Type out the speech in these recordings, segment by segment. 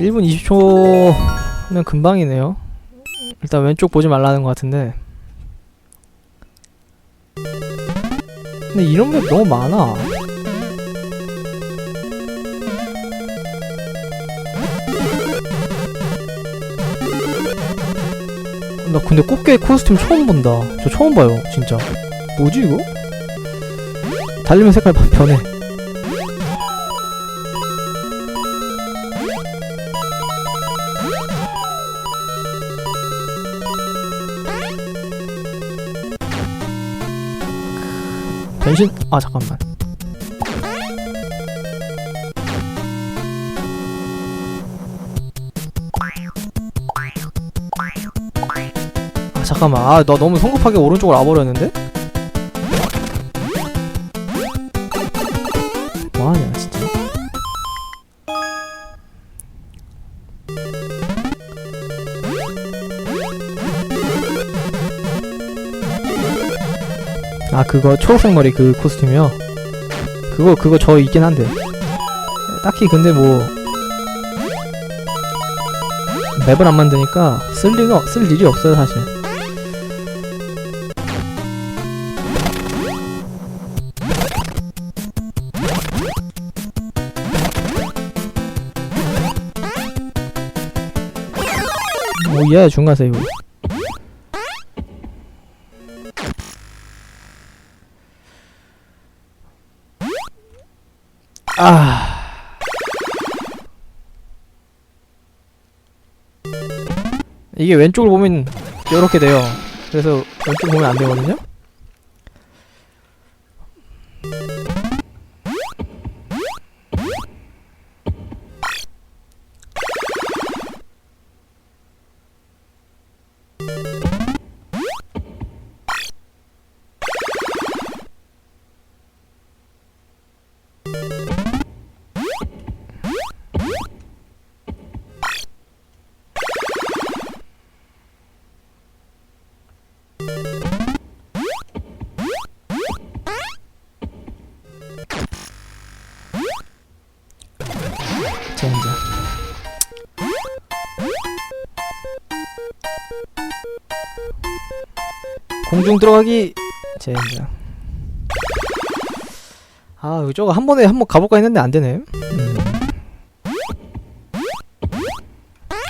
1분 20초면 금방이네요. 일단 왼쪽 보지 말라는 것 같은데. 근데 이런 맵 너무 많아. 나 근데 꽃게 코스튬 처음 본다. 저 처음 봐요, 진짜. 뭐지 이거? 달리면 색깔 바- 변해. 변신? 아 잠깐만. 아 잠깐만. 아나 너무 성급하게 오른쪽으로 와버렸는데 아 그거 초록색 머리 그 코스튬이요? 그거 그거 저 있긴 한데. 딱히 근데 뭐 맵을 안 만드니까 쓸 리가 쓸 일이 없어요 사실. 오예 중간 세이브 아. 이게 왼쪽을 보면 이렇게 돼요. 그래서 왼쪽 보면 안 되거든요. 공중 들어가기 젠장. 아, 저거 한 번에 한 번 가볼까 했는데 안 되네. 음.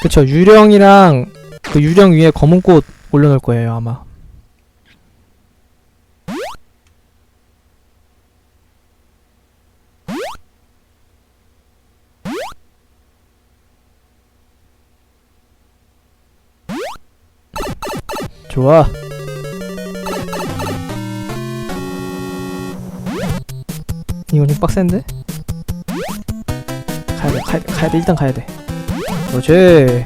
그쵸, 유령이랑 그 유령 위에 검은 꽃 올려놓을 거예요, 아마. 좋아. 이거 좀 빡센데? 가야돼, 가야, 가야돼, 일단 가야돼. 그렇지.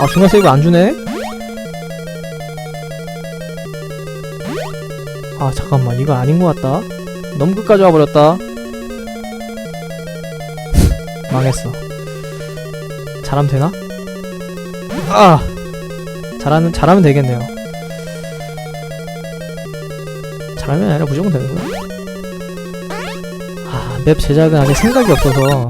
아, 중간 세이브 안 주네? 아, 잠깐만. 이거 아닌 것 같다. 너무 끝까지 와버렸다. 망했어. 잘하면 되나? 아! 잘하는, 잘하면 되겠네요. 잘하면 아니라 무조건 되는 거야. 아, 맵 제작은 아직 생각이 없어서.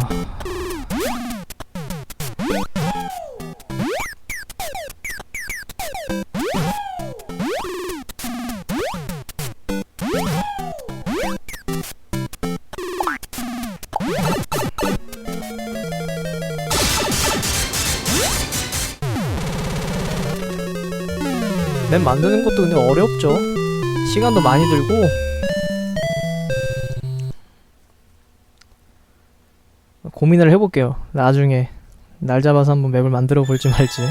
맵 만드는 것도 근데 어렵죠. 시간도 많이 들고. 고민을 해볼게요. 나중에 날 잡아서 한번 맵을 만들어 볼지 말지.